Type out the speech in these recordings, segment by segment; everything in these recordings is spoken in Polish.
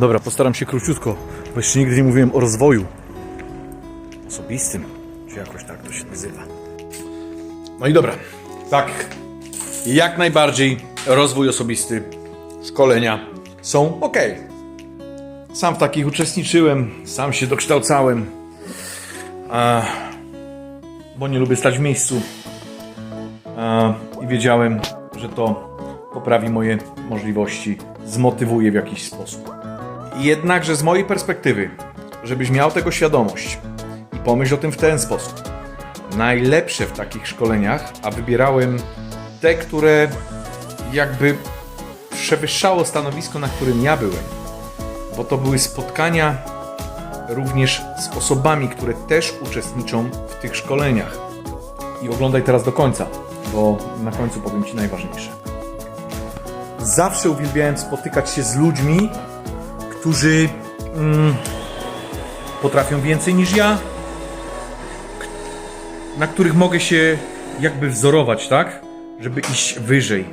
Dobra, postaram się króciutko, bo jeszcze nigdy nie mówiłem o rozwoju osobistym, czy jakoś tak to się nazywa. No i dobra, tak, jak najbardziej rozwój osobisty, szkolenia są ok. Sam w takich uczestniczyłem, sam się dokształcałem, bo nie lubię stać w miejscu i wiedziałem, że to poprawi moje możliwości, zmotywuje w jakiś sposób. Jednakże z mojej perspektywy, żebyś miał tego świadomość i pomyśl o tym w ten sposób. Najlepsze w takich szkoleniach, a wybierałem te, które jakby przewyższało stanowisko, na którym ja byłem, bo to były spotkania również z osobami, które też uczestniczą w tych szkoleniach. I oglądaj teraz do końca, bo na końcu powiem Ci najważniejsze. Zawsze uwielbiałem spotykać się z ludźmi, którzy mm, potrafią więcej niż ja, na których mogę się jakby wzorować, tak? Żeby iść wyżej.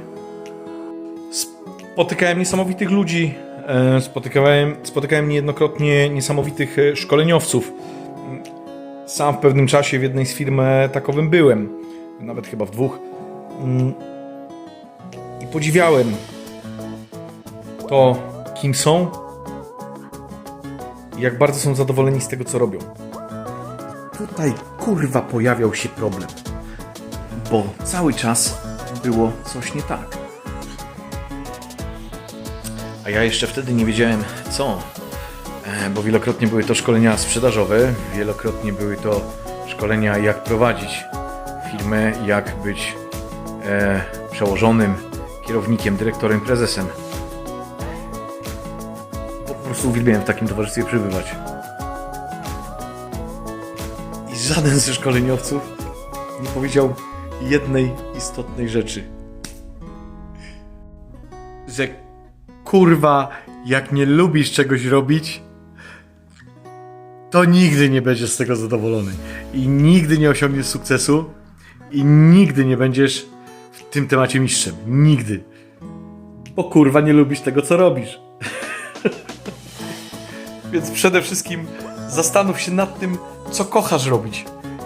Spotykałem niesamowitych ludzi, e, spotykałem, spotykałem niejednokrotnie niesamowitych e, szkoleniowców. Sam w pewnym czasie w jednej z firm e, takowym byłem, nawet chyba w dwóch. Mm, I podziwiałem to, kim są jak bardzo są zadowoleni z tego, co robią. Tutaj kurwa pojawiał się problem, bo cały czas było coś nie tak. A ja jeszcze wtedy nie wiedziałem co, E, bo wielokrotnie były to szkolenia sprzedażowe, wielokrotnie były to szkolenia jak prowadzić firmę, jak być e, przełożonym, kierownikiem, dyrektorem, prezesem. Prostu uwielbiałem w takim towarzystwie przebywać. I żaden ze szkoleniowców nie powiedział jednej istotnej rzeczy. Że kurwa, jak nie lubisz czegoś robić, to nigdy nie będziesz z tego zadowolony. I nigdy nie osiągniesz sukcesu. I nigdy nie będziesz w tym temacie mistrzem. Nigdy. Bo kurwa nie lubisz tego, co robisz. Więc przede wszystkim zastanów się nad tym, co kochasz robić.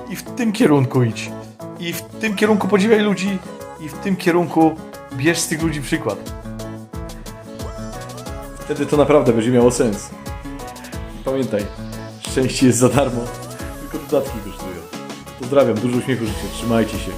I w tym kierunku idź. I w tym kierunku podziwiaj ludzi. I w tym kierunku bierz z tych ludzi przykład. Wtedy to naprawdę będzie miało sens. Pamiętaj, szczęście jest za darmo, tylko dodatki kosztują. Pozdrawiam, dużo uśmiechu życzę, trzymajcie się.